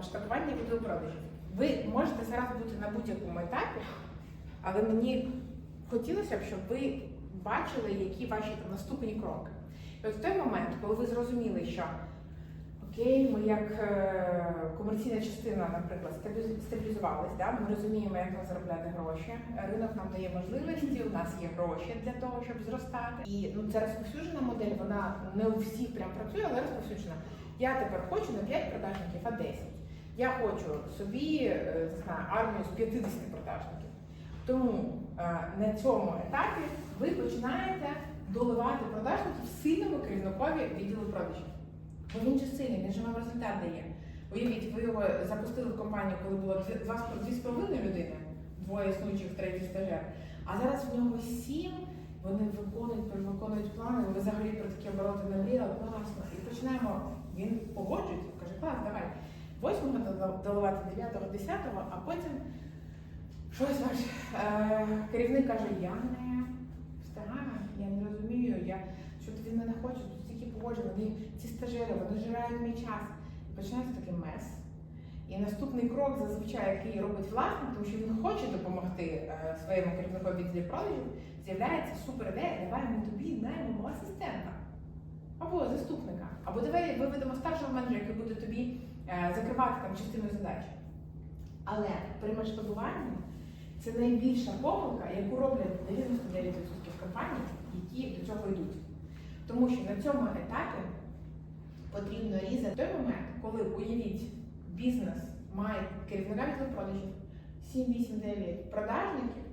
масштабування відеопродажів. Ви можете зараз бути на будь-якому етапі, але мені хотілося б, щоб ви бачили, які ваші там наступні кроки. І от в той момент, коли ви зрозуміли, що окей, ми як е, комерційна частина, наприклад, стабілі- да? ми розуміємо, як нам заробляти гроші. Ринок нам дає можливості, у нас є гроші для того, щоб зростати. І ну, це розповсюджена модель, вона не у всіх прям працює, але розповсюджена. Я тепер хочу на 5 продажників, а 10. Я хочу собі е, не знаю, армію з 50 продажників. Тому е, на цьому етапі ви починаєте доливати продажників сильному керівникові відділу продажів. Бо він же сильний, він же вам результат дає. Уявіть, ви його запустили в компанію, коли було 2,5 людини, двоє існуючих, третій стажер. А зараз в нього сім, вони виконують, виконують плани, ви взагалі про такі обороти не мріяли, класно. І починаємо, він погоджується, каже, клас, давай. Восьмого дол- доливати, дев'ятого, десятого, а потім щось ваш е, керівник каже, я не встигаю, я не розумію, я що він мене хоче, тут стільки погоджень, вони ці стажери, вони жирають мій час. І починається такий мес. І наступний крок, зазвичай, який робить власник, тому що він хоче допомогти е, своєму керівнику відділі продажів, з'являється супер ідея, давай ми тобі наймемо асистента або заступника, або давай виведемо старшого менеджера, який буде тобі закривати там частину задач. Але при масштабуванні це найбільша помилка, яку роблять 99% компаній, які до цього йдуть. Тому що на цьому етапі потрібно різати той момент, коли уявіть, бізнес має керівника відділу продажів 7, 8, 9 продажників,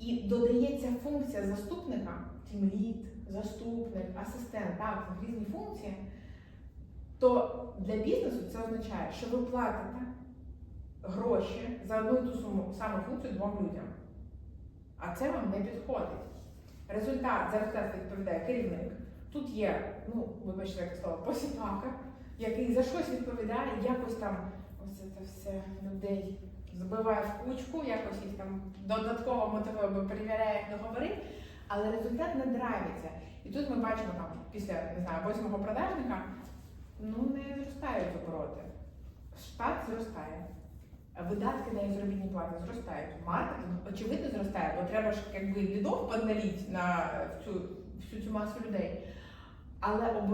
і додається функція заступника, тімлід, заступник, асистент, так, різні функції, то для бізнесу це означає, що ви платите гроші за одну і ту саму, саму функцію двом людям. А це вам не підходить. Результат за результат відповідає керівник. Тут є, ну, вибачте, як слово, посіпака, який за щось відповідає, якось там ось це все людей збиває в кучку, якось їх там додатково мотивує, бо перевіряє, як договори, але результат не драйвиться. І тут ми бачимо там після не знаю, восьмого продажника, ну не зростають обороти. Штат зростає. Видатки на заробітні плати зростають. Маркетинг очевидно зростає, бо треба ж якби лідов подналіть на всю, всю цю масу людей. Але